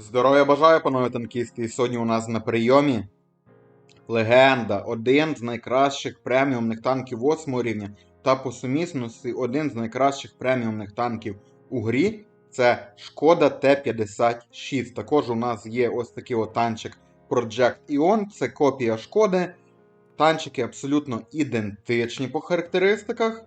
Здоров'я бажаю, панове танкісти. І сьогодні у нас на прийомі легенда, один з найкращих преміумних танків 8 рівня, та по сумісності один з найкращих преміумних танків у грі. Це Шкода Т-56. Також у нас є ось такий от танчик Project Ion. Це копія шкоди. Танчики абсолютно ідентичні по характеристиках.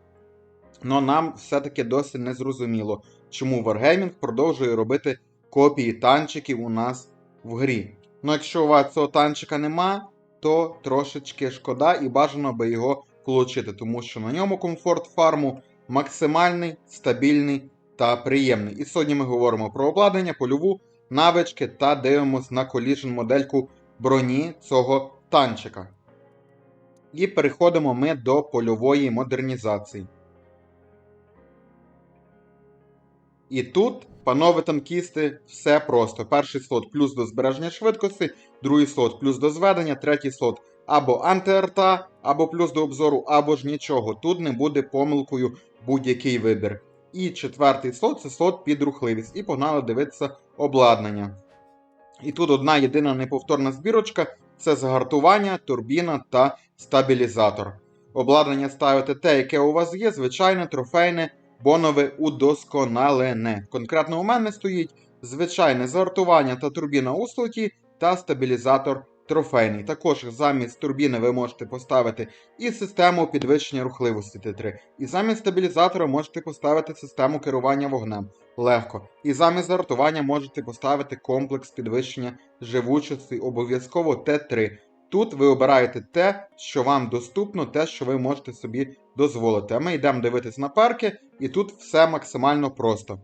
Но нам все-таки досі не зрозуміло, чому Wargaming продовжує робити копії танчиків у нас в грі. Ну, якщо у вас цього танчика нема, то трошечки шкода і бажано би його получити, тому що на ньому комфорт фарму максимальний, стабільний та приємний. І сьогодні ми говоримо про обладнання, польову, навички та дивимось на коліжн модельку броні цього танчика. І переходимо ми до польової модернізації. І тут, панове танкісти, все просто. Перший слот плюс до збереження швидкості, другий слот плюс до зведення, третій слот або антиарта, або плюс до обзору, або ж нічого. Тут не буде помилкою будь-який вибір. І четвертий слот це слот під рухливість. І погнали дивитися обладнання. І тут одна єдина неповторна збірочка це загартування, турбіна та стабілізатор. Обладнання ставите те, яке у вас є, звичайне, трофейне, бонове удосконалене. Конкретно у мене стоїть звичайне загартування та турбіна у слоті та стабілізатор трофейний. Також замість турбіни ви можете поставити і систему підвищення рухливості Т3. І замість стабілізатора можете поставити систему керування вогнем. Легко. І замість загартування можете поставити комплекс підвищення живучості, обов'язково Т3. Тут ви обираєте те, що вам доступно, те, що ви можете собі дозволити. А ми йдемо дивитись на перки, і тут все максимально просто.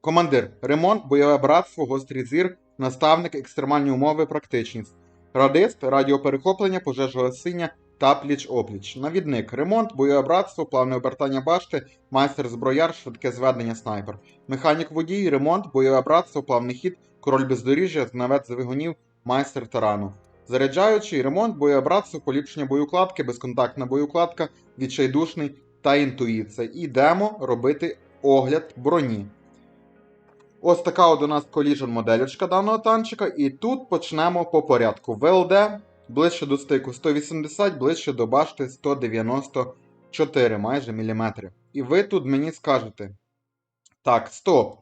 Командир, ремонт, бойове братство, гострий зір, наставник, екстремальні умови, практичність. Радист, радіоперехоплення, пожежогасіння та пліч-опліч. Навідник, ремонт, бойове братство, плавне обертання башти, майстер зброяр, швидке зведення снайпер. Механік водій, ремонт, бойове братство, плавний хід, король бездоріжжя, знавець двигунів, майстер тарану. Заряджаючий ремонт, боєбратство, поліпшення боєукладки, безконтактна боєукладка, відчайдушний та інтуїція. Ідемо робити огляд броні. Ось така от у нас коліжн моделечка даного танчика, і тут почнемо по порядку. ВЛД ближче до стику 180, ближче до башти 194 майже міліметри. І ви тут мені скажете: так, стоп.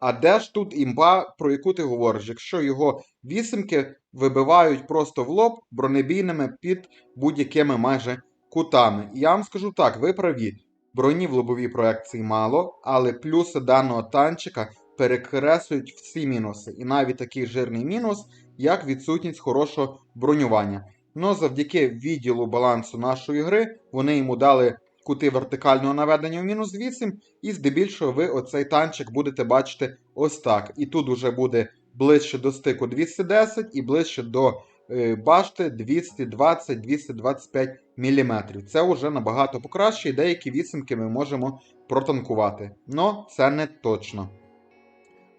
А де ж тут імба, про яку ти говориш? Якщо його вісімки вибивають просто в лоб бронебійними під будь-якими майже кутами. І я вам скажу так, ви праві. Броні в лобовій проекції мало, але плюси даного танчика перекреслюють всі мінуси. І навіть такий жирний мінус, як відсутність хорошого бронювання. Ну, завдяки відділу балансу нашої гри, вони йому дали кути вертикального наведення в мінус 8, і здебільшого ви оцей танчик будете бачити ось так. І тут уже буде ближче до стику 210 і ближче до е, башти 220-225 мм. Це вже набагато покраще, і деякі вісімки ми можемо протанкувати. Но це не точно.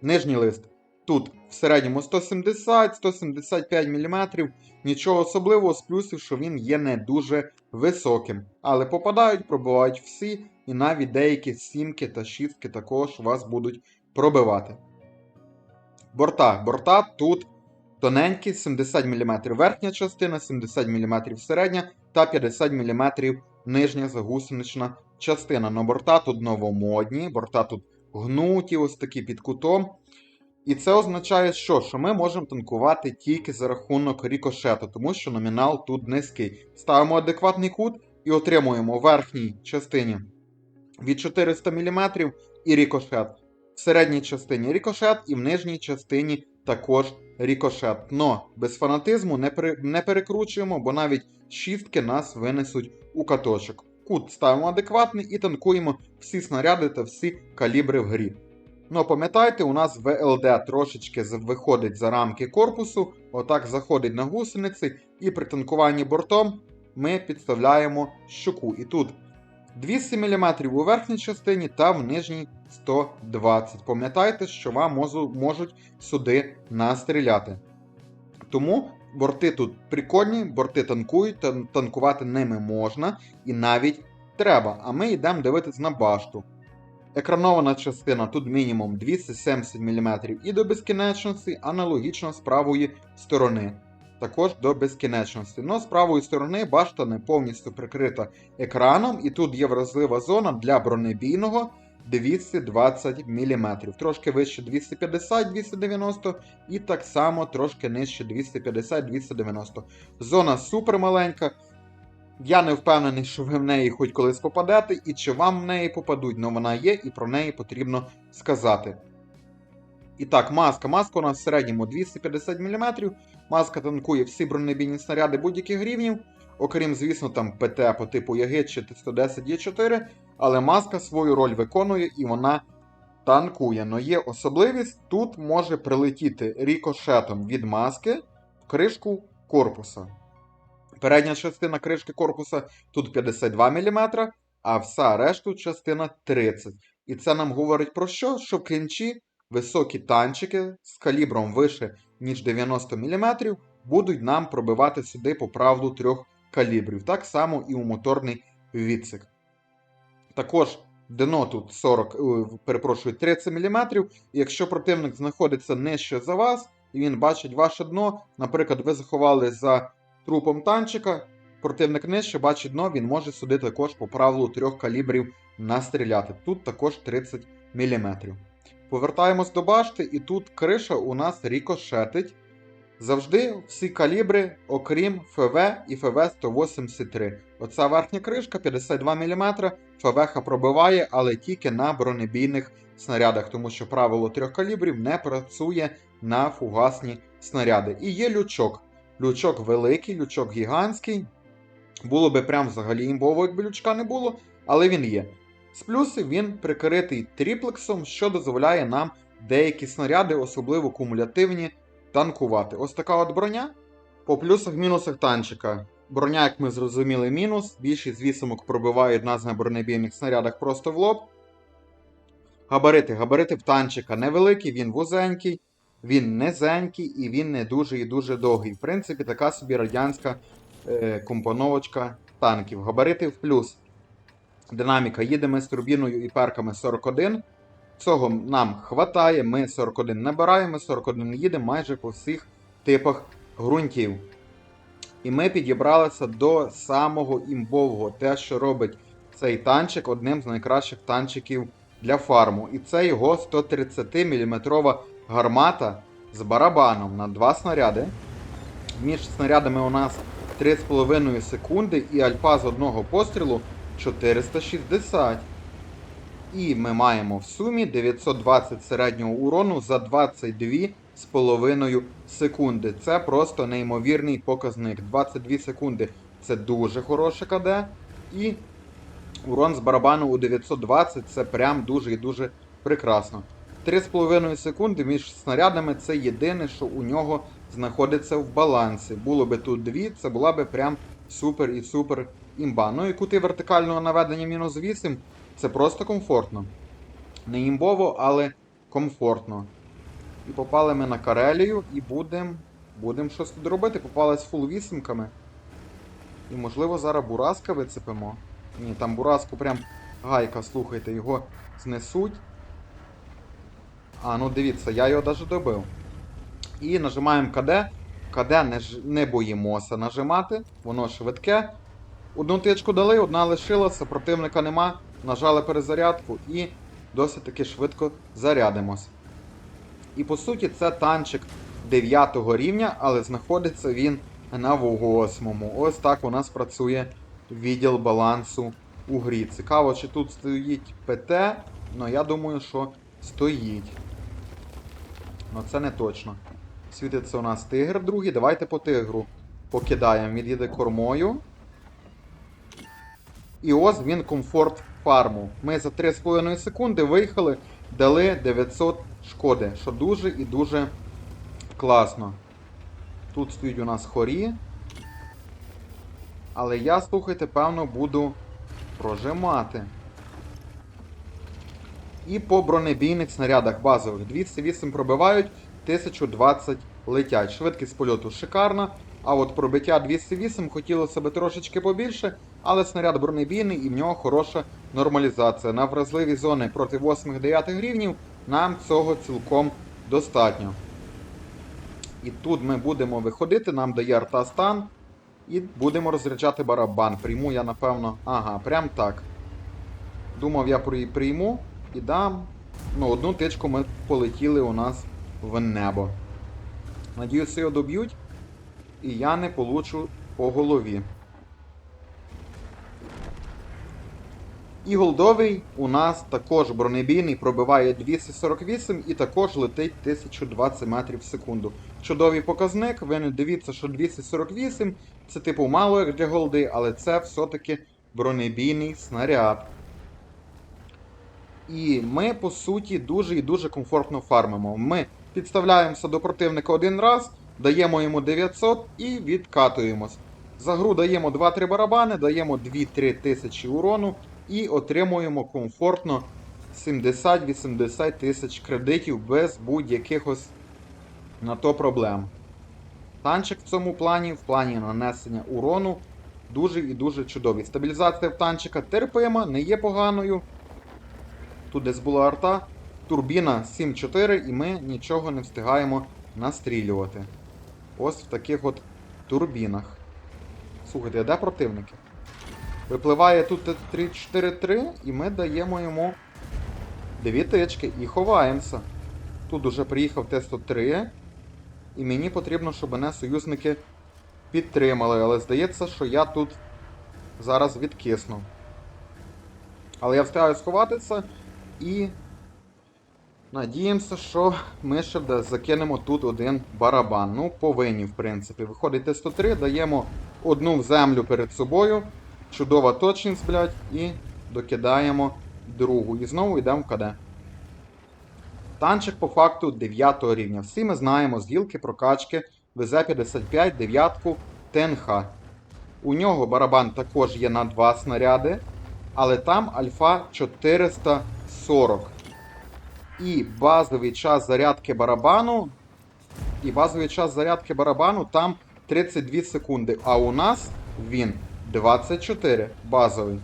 Нижній лист. Тут в середньому 170-175 мм. Нічого особливого з плюсів, що він є не дуже високим. Але попадають, пробивають всі, і навіть деякі сімки та шістки також вас будуть пробивати. Борта. Борта тут тоненькі, 70 мм верхня частина, 70 мм середня та 50 мм нижня загусенична частина. Но борта тут новомодні, борта тут гнуті, ось такі під кутом. І це означає, що? Що ми можемо танкувати тільки за рахунок рікошету, тому що номінал тут низький. Ставимо адекватний кут і отримуємо верхній частині від 400 мм і рікошет. В середній частині рікошет і в нижній частині також рікошет. Но без фанатизму не, пере... не перекручуємо, бо навіть шістки нас винесуть у каточок. Кут ставимо адекватний і танкуємо всі снаряди та всі калібри в грі. Ну, пам'ятайте, у нас ВЛД трошечки виходить за рамки корпусу, отак заходить на гусениці, і при танкуванні бортом ми підставляємо щуку. І тут 200 мм у верхній частині та в нижній 120. Пам'ятайте, що вам можуть сюди настріляти. Тому борти тут прикольні, борти танкують, танкувати ними можна і навіть треба. А ми йдемо дивитись на башту. Екранована частина тут мінімум 270 мм і до безкінечності, аналогічно з правої сторони. Також до безкінечності. Но з правої сторони башта не повністю прикрита екраном, і тут є вразлива зона для бронебійного 220 мм. Трошки вище 250-290 і так само трошки нижче 250-290. Зона супер маленька. Я не впевнений, що ви в неї хоч колись попадете, і чи вам в неї попадуть, але вона є, і про неї потрібно сказати. І так, маска. Маска у нас в середньому 250 мм. Маска танкує всі бронебійні снаряди будь-яких рівнів, окрім, звісно, там ПТ по типу Ягид чи Т-110Е4, але маска свою роль виконує і вона танкує. Но є особливість, тут може прилетіти рікошетом від маски в кришку корпуса. Передня частина кришки корпуса тут 52 мм, а вся решту частина 30 І це нам говорить про що? Що клінчі високі танчики з калібром вище, ніж 90 мм, будуть нам пробивати сюди по правилу трьох калібрів. Так само і у моторний відсик. Також дно тут 40, е, перепрошую, 30 мм. І якщо противник знаходиться нижче за вас, і він бачить ваше дно, наприклад, ви заховали за трупом танчика, противник нижче бачить дно, він може сюди також по правилу трьох калібрів настріляти. Тут також 30 мм. Повертаємось до башти, і тут криша у нас рікошетить. Завжди всі калібри, окрім ФВ і ФВ-183. Оця верхня кришка 52 мм, ФВХ пробиває, але тільки на бронебійних снарядах, тому що правило трьох калібрів не працює на фугасні снаряди. І є лючок. Лючок великий, лючок гігантський. Було би прям взагалі імбово, якби лючка не було, але він є. З плюсів він прикритий тріплексом, що дозволяє нам деякі снаряди, особливо кумулятивні, танкувати. Ось така от броня. По плюсах-мінусах танчика. Броня, як ми зрозуміли, мінус. Більшість вісімок пробивають нас на бронебійних снарядах просто в лоб. Габарити. Габарити в танчика невеликі, він вузенький, він низенький і він не дуже і дуже довгий. В принципі, така собі радянська е, компоновочка танків. Габарити в плюс. Динаміка їдемо з турбіною і перками 41. Цього нам хватає, ми 41 набираємо, 41 їдемо майже по всіх типах ґрунтів. І ми підібралися до самого імбового, те, що робить цей танчик одним з найкращих танчиків для фарму. І це його 130 мм гармата з барабаном на два снаряди. Між снарядами у нас 3,5 секунди і альфа з одного пострілу 460. І ми маємо в сумі 920 середнього урону за 22,5 секунди. Це просто неймовірний показник. 22 секунди це дуже хороше КД. І урон з барабану у 920 це прям дуже і дуже прекрасно. 3,5 секунди між снарядами це єдине, що у нього знаходиться в балансі. Було би тут 2, це була би прям супер і супер імба. Ну і кути вертикального наведення мінус 8 це просто комфортно. Не імбово, але комфортно. І попали ми на Карелію і будемо будем щось тут робити. Попали з фул вісімками. І можливо зараз Бураска вицепимо. Ні, там Бураску прям гайка, слухайте, його знесуть. А, ну дивіться, я його навіть добив. І нажимаємо КД. КД не, ж... не боїмося нажимати, воно швидке. Одну тичку дали, одна лишилася, противника нема. Нажали перезарядку і досить таки швидко зарядимось. І по суті, це танчик 9 рівня, але знаходиться він на 8. Ось так у нас працює відділ балансу у грі. Цікаво, чи тут стоїть ПТ, але я думаю, що стоїть. Ну це не точно. Світиться у нас тигр другий. Давайте по тигру покидаємо. Він їде кормою. І ось він комфорт фарму. Ми за 3,5 секунди виїхали, дали 900 шкоди, що дуже і дуже класно. Тут стоїть у нас хорі. Але я, слухайте, певно, буду прожимати. І по бронебійних снарядах базових 208 пробивають, 1020 летять. Швидкість польоту шикарна. А от пробиття 208 хотілося б трошечки побільше, Але снаряд бронебійний і в нього хороша нормалізація. На вразливі зони проти 8-9 рівнів нам цього цілком достатньо. І тут ми будемо виходити, нам дає арта стан. І будемо розряджати барабан. Прийму я, напевно. Ага, прям так. Думав, я при- прийму і дам. Ну, одну тичку ми полетіли у нас в небо. Надіюся, його доб'ють. І я не получу по голові. І голдовий у нас також бронебійний пробиває 248 і також летить 1020 метрів в секунду. Чудовий показник, ви не дивіться, що 248 це типу мало як для голди, але це все-таки бронебійний снаряд. І ми, по суті, дуже і дуже комфортно фармимо. Ми підставляємося до противника один раз, даємо йому 900 і відкатуємось. За гру даємо 2-3 барабани, даємо 2-3 тисячі урону і отримуємо комфортно 70-80 тисяч кредитів без будь-якихось на то проблем. Танчик в цьому плані, в плані нанесення урону, дуже і дуже чудовий. Стабілізація в танчика терпима, не є поганою. Тут десь була арта. Турбіна 7-4, і ми нічого не встигаємо настрілювати. Ось в таких от турбінах. Слухайте, де противники? Випливає тут 3-4-3, і ми даємо йому 2 тички і ховаємося. Тут уже приїхав Т-103, і мені потрібно, щоб мене союзники підтримали, але здається, що я тут зараз відкисну. Але я встигаю сховатися і надіємося, що ми ще закинемо тут один барабан. Ну, повинні, в принципі. Виходить Т-103, даємо одну в землю перед собою. Чудова точність, блядь, і докидаємо другу. І знову йдемо в КД. Танчик по факту 9 рівня. Всі ми знаємо з гілки прокачки ВЗ-55 дев'ятку ТНХ. У нього барабан також є на 2 снаряди, але там альфа 440. І базовий час зарядки барабану. І базовий час зарядки барабану там 32 секунди. А у нас він 24 базовий.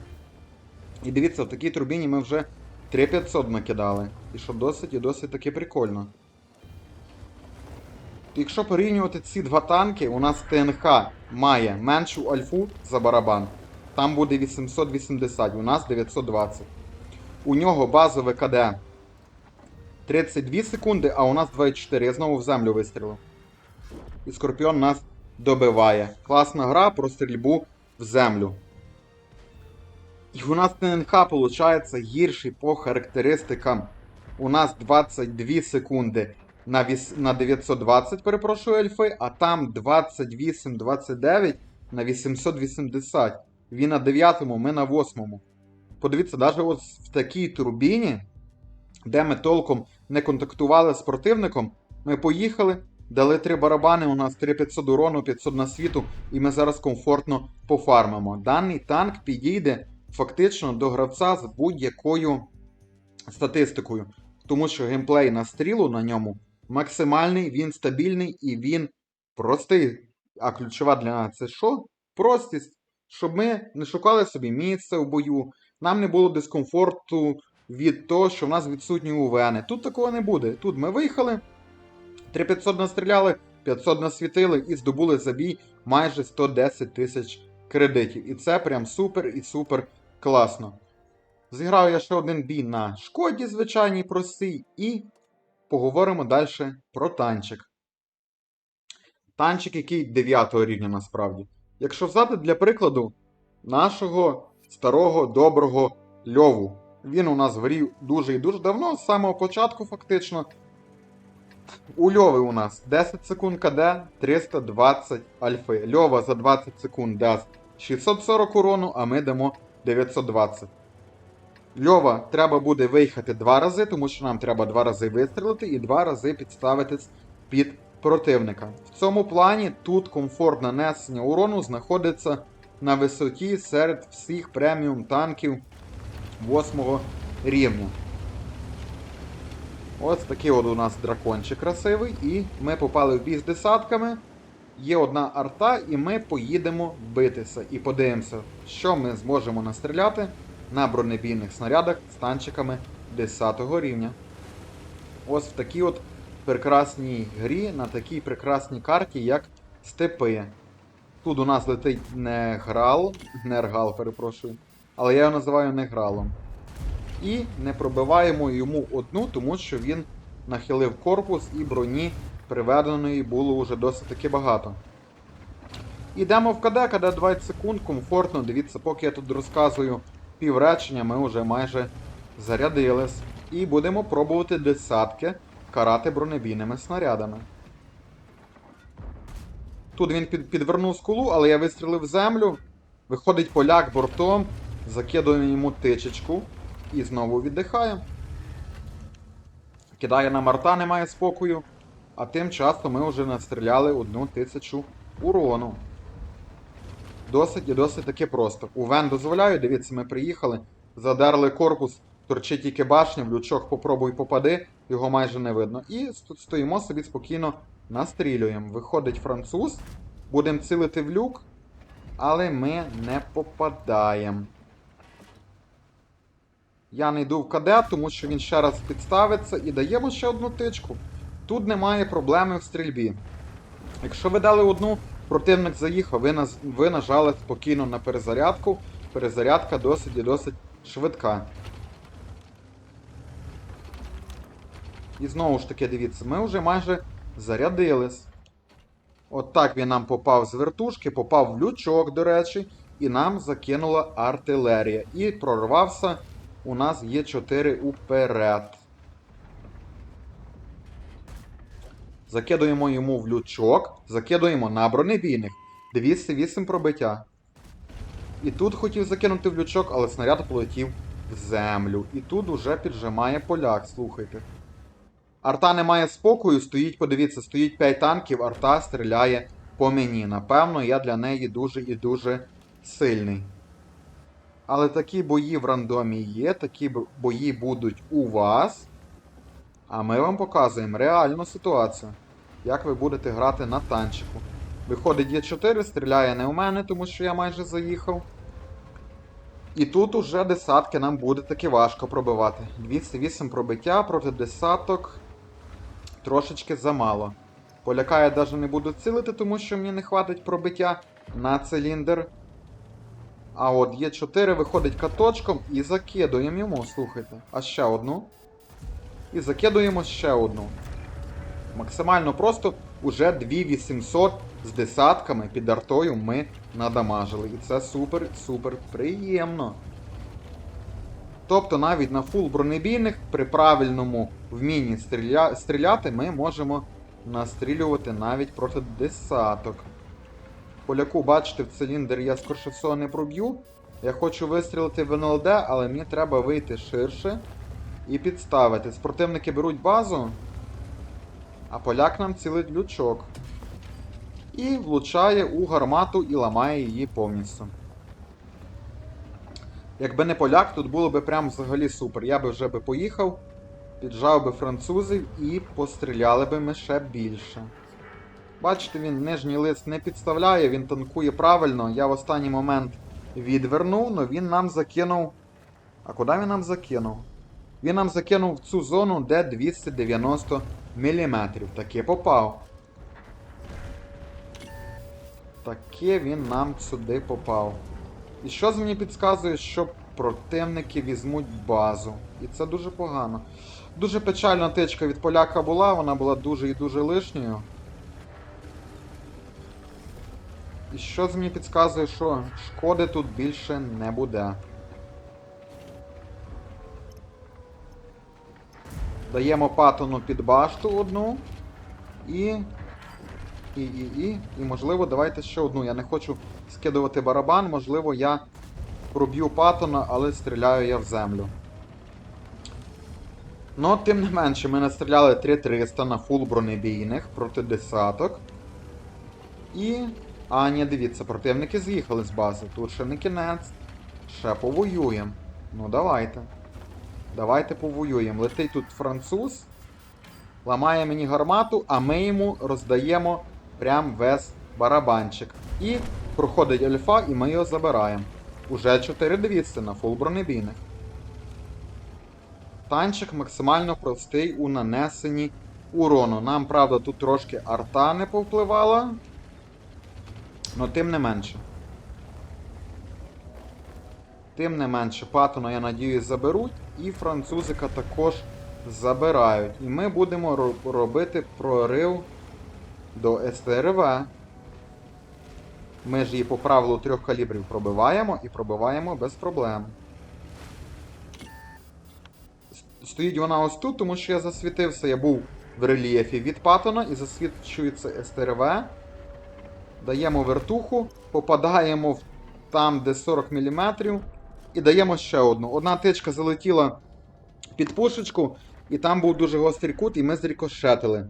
І дивіться, в такій турбіні ми вже 3500 накидали. І що досить і досить таки прикольно. Якщо порівнювати ці два танки, у нас ТНХ має меншу альфу за барабан. Там буде 880, у нас 920. У нього базове КД 32 секунди, а у нас 24. Я знову в землю вистрілив. І Скорпіон нас добиває. Класна гра про стрільбу в землю. І у нас ТНХ виходить гірший по характеристикам. У нас 22 секунди на, на 920, перепрошую, ельфи, а там 28-29 на 880. Він на 9, ми на 8. Подивіться, навіть ось в такій турбіні, де ми толком не контактували з противником, ми поїхали, дали 3 барабани, у нас 3500 урону, 500 на світу, і ми зараз комфортно пофармимо. Даний танк підійде фактично до гравця з будь-якою статистикою, тому що геймплей на стрілу на ньому максимальний, він стабільний і він простий. А ключова для нас це що? Простість. Щоб ми не шукали собі місце в бою, нам не було дискомфорту від того, що в нас відсутні УВНи. Тут такого не буде. Тут ми виїхали, 3500 настріляли, 500 насвітили і здобули за бій майже 110 тисяч кредитів. І це прям супер і супер класно. Зіграю я ще один бій на шкоді, звичайній простій, і поговоримо далі про танчик. Танчик, який 9 рівня насправді. Якщо взяти для прикладу нашого старого доброго льову. Він у нас горів дуже і дуже давно, з самого початку, фактично. У Льови у нас 10 секунд КД, 320 альфи. Льова за 20 секунд дасть 640 урону, а ми дамо 920. Льова треба буде виїхати два рази, тому що нам треба два рази вистрілити і два рази підставитись під противника. В цьому плані тут комфорт нанесення урону знаходиться на висоті серед всіх преміум танків 8 рівня. Ось такий от у нас дракончик красивий, і ми попали в бій з десятками. є одна арта, і ми поїдемо битися. І подивимося, що ми зможемо настріляти на бронебійних снарядах з танчиками 10 рівня. Ось в такій от прекрасній грі, на такій прекрасній карті, як степи. Тут у нас летить не грал, не ргал, перепрошую. Але я його називаю не гралом. І не пробиваємо йому одну, тому що він нахилив корпус і броні приведеної було вже досить таки багато. Ідемо в КД, КД 20 секунд, комфортно. Дивіться, поки я тут розказую півречення, ми вже майже зарядились. І будемо пробувати десятки карати бронебійними снарядами. Тут він під, підвернув скулу, але я вистрілив землю. Виходить поляк бортом, закидуємо йому тичечку і знову віддихає. Кидає на марта, немає спокою. А тим часом ми вже настріляли одну тисячу урону. Досить і досить таки просто. У Вен дозволяю, дивіться, ми приїхали, задерли корпус, торчить тільки башня, в лючок попробуй попади, його майже не видно. І стоїмо собі спокійно настрілюємо. Виходить француз, будемо цілити в люк, але ми не попадаємо. Я не йду в КД, тому що він ще раз підставиться і даємо ще одну тичку. Тут немає проблеми в стрільбі. Якщо ви дали одну, противник заїхав, ви, ви нажали спокійно на перезарядку. Перезарядка досить і досить швидка. І знову ж таки, дивіться, ми вже майже зарядились. От так він нам попав з вертушки, попав в лючок, до речі, і нам закинула артилерія. І прорвався у нас є 4 уперед. Закидуємо йому в лючок, закидуємо на бронебійних. 208 пробиття. І тут хотів закинути в лючок, але снаряд полетів в землю. І тут уже піджимає поляк, слухайте. Арта не має спокою, стоїть, подивіться, стоїть 5 танків, арта стріляє по мені. Напевно, я для неї дуже і дуже сильний. Але такі бої в рандомі є, такі бої будуть у вас. А ми вам показуємо реальну ситуацію. Як ви будете грати на танчику. Виходить Є4, стріляє не у мене, тому що я майже заїхав. І тут уже десятки нам буде таки важко пробивати. 208 пробиття проти десяток. Трошечки замало. Поляка я навіть не буду цілити, тому що мені не хватить пробиття на циліндр. А от є 4 виходить каточком і закидуємо йому, слухайте. А ще одну. І закидуємо ще одну. Максимально просто уже 2800 з десятками під артою ми надамажили. І це супер-супер приємно. Тобто навіть на фул бронебійних при правильному вмінні стріля... стріляти ми можемо настрілювати навіть проти десяток. Поляку, бачите, в циліндр я скорше всього не проб'ю. Я хочу вистрілити в НЛД, але мені треба вийти ширше і підставити. Противники беруть базу, а поляк нам цілить лючок. І влучає у гармату і ламає її повністю. Якби не поляк, тут було б прям взагалі супер. Я би вже би поїхав, піджав би французів і постріляли би ми ще більше. Бачите, він нижній лист не підставляє, він танкує правильно. Я в останній момент відвернув, але він нам закинув. А куди він нам закинув? Він нам закинув в цю зону, де 290 мм. Таке попав. Таке він нам сюди попав. І що мені підказує, що противники візьмуть базу. І це дуже погано. Дуже печальна тичка від поляка була, вона була дуже і дуже лишньою. І що мені підказує, що шкоди тут більше не буде. Даємо патону під башту одну. І. І, і, і. І можливо, давайте ще одну. Я не хочу скидувати барабан, можливо, я проб'ю патона, але стріляю я в землю. Ну, тим не менше, ми настріляли 3300 на фул бронебійних проти десяток. І. А, ні, дивіться, противники з'їхали з бази. Тут ще не кінець. Ще повоюємо. Ну, давайте. Давайте повоюємо. Летить тут француз. Ламає мені гармату, а ми йому роздаємо прям весь барабанчик. І проходить альфа, і ми його забираємо. Уже 4200 на фул бронебійних. Танчик максимально простий у нанесенні урону. Нам, правда, тут трошки арта не повпливала. Но тим не менше. Тим не менше, Паттона, я надіюсь, заберуть, і французика також забирають. І ми будемо ро- робити прорив до СТРВ. Ми ж її по правилу трьох калібрів пробиваємо і пробиваємо без проблем. Стоїть вона ось тут, тому що я засвітився, я був в рельєфі від Паттона і засвічується СТРВ. Даємо вертуху, попадаємо в там, де 40 мм, і даємо ще одну. Одна тичка залетіла під пушечку, і там був дуже гострий кут, і ми зрікошетили.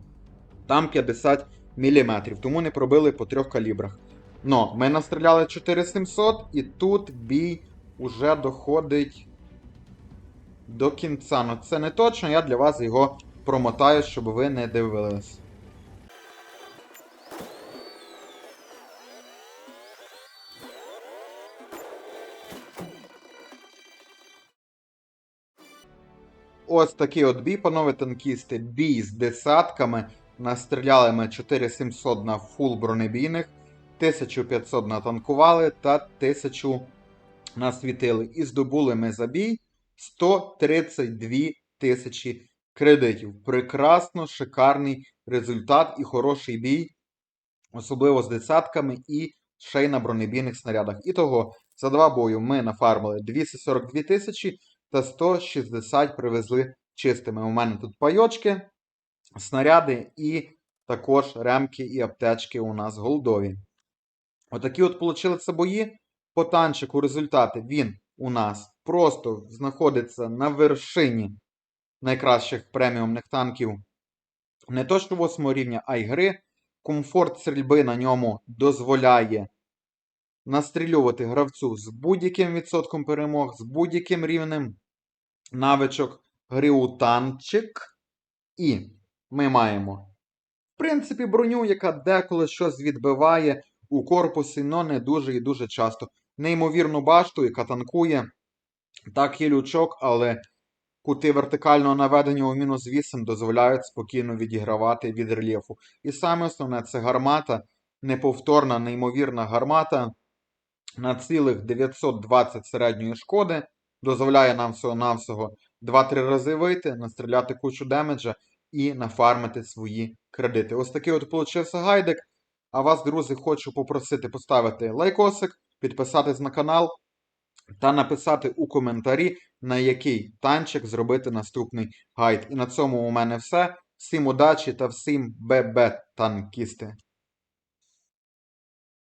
Там 50 мм, тому не пробили по трьох калібрах. Но ми настріляли 4700, і тут бій уже доходить до кінця. Ну це не точно, я для вас його промотаю, щоб ви не дивились. Ось такий от бій, панове танкісти. Бій з десятками. Настріляли ми 4700 на фул бронебійних, 1500 натанкували та 1000 насвітили. І здобули ми за бій 132 тисячі кредитів. Прекрасно, шикарний результат і хороший бій, особливо з десятками і ще й на бронебійних снарядах. І того за два бою ми нафармили 242 тисячі та 160 привезли чистими. У мене тут пайочки, снаряди і також ремки і аптечки у нас голдові. Отакі от получилися бої. По танчику результати він у нас просто знаходиться на вершині найкращих преміумних танків не то що 8 рівня, а й гри. Комфорт стрільби на ньому дозволяє настрілювати гравцю з будь-яким відсотком перемог, з будь-яким рівнем навичок гри у танчик. І ми маємо, в принципі, броню, яка деколи щось відбиває у корпусі, але не дуже і дуже часто. Неймовірну башту, яка танкує. Так, є лючок, але кути вертикального наведення у мінус 8 дозволяють спокійно відігравати від рельєфу. І саме основне це гармата, неповторна, неймовірна гармата на цілих 920 середньої шкоди. Дозволяє нам всього-навсього 2-3 рази вийти, настріляти кучу демеджа і нафармити свої кредити. Ось такий от получився гайдик. А вас, друзі, хочу попросити поставити лайкосик, підписатись на канал та написати у коментарі, на який танчик зробити наступний гайд. І на цьому у мене все. Всім удачі та всім ББ танкісти!